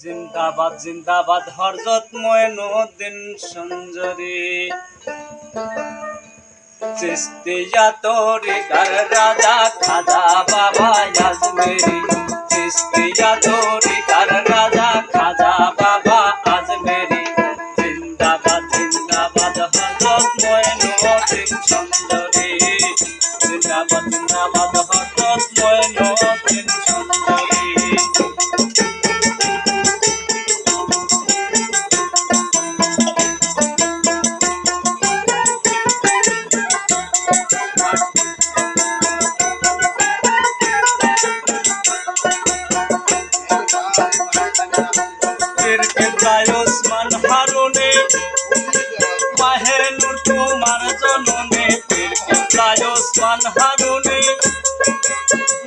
জিন্দাবাদ জিন্দাবাদ হরজত ময়নুদ্দিন সঞ্জরি। চিস্তিয়া তরিকার রাজা, খাজা বাবা আজমেরি। চিস্তিয়া তরিকার রাজা, খাজা বাবা আজমেরি। জিন্দাবাদ জিন্দাবাদ হরজত ময়নুদ্দিন সঞ্জরি। জিন্দাবাদ জিন্দাবাদ হরজত ময়নুদ্দিন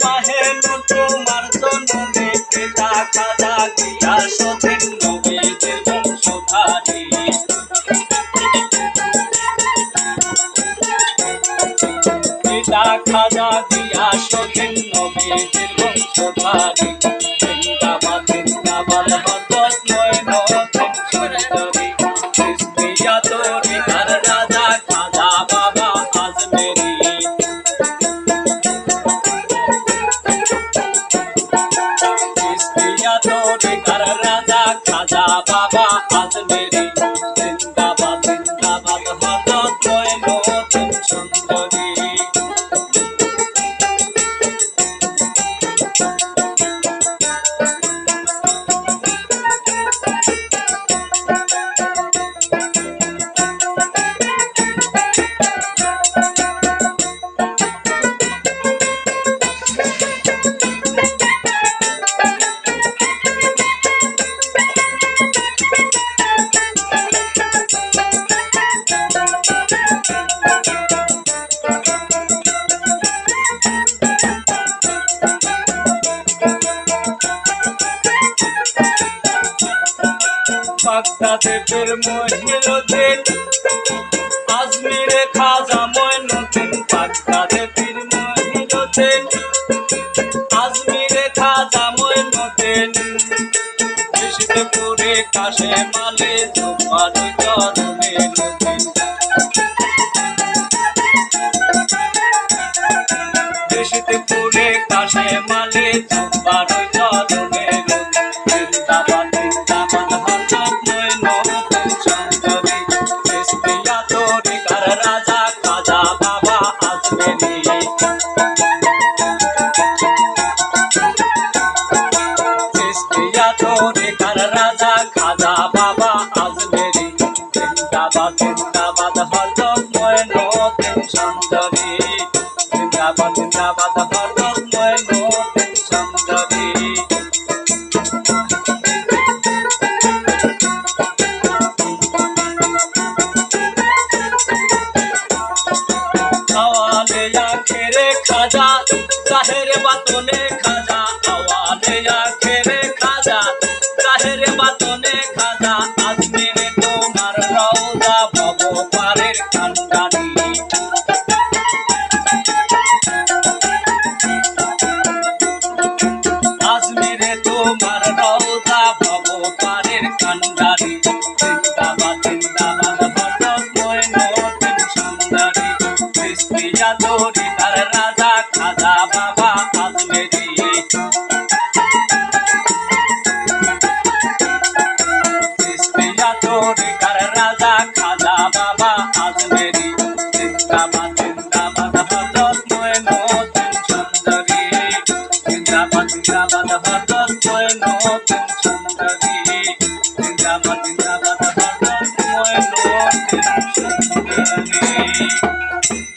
মাহে নূর তোমার জননে পিতা খাজা গিয়াসুদ্দিন নবীজির বংশধারী পিতা খাজা গিয়াসুদ্দিন নবীজির বংশধারী। চিশতিয়া তরিকার রাজা খাজা বাবা আজমেরি জিন্দাবাদ জিন্দাবাদ হযরত নতুন সুন্দরী বাগদাদের মহিলুদ্দিন আজমিরে খাজা মঈনুদ্দিন বাগদাদের মহিলুদ্দিন আজমিরে খাজা মঈনুদ্দিন কৃষ্ণপুরে কাশে মালে জুবাদ জন্মেনুদ্দিন কৃষ্ণপুরে কাশে মালে জুবাদ রাজা খাজা বাবা আজমেরি। জিন্দাবাদ জিন্দাবাদ হযরত মঈনুদ্দিন সুন্দরী জিন্দাবাদ জিন্দাবাদ হযরত মঈনুদ্দিন সুন্দরী আওয়ালে আখেরে খাজা, জাহেরে বাতনে খাজা, আওয়ালে রওজা ভগবানের কান্ডারি আজমিরে তোমার জিন্দাবাদ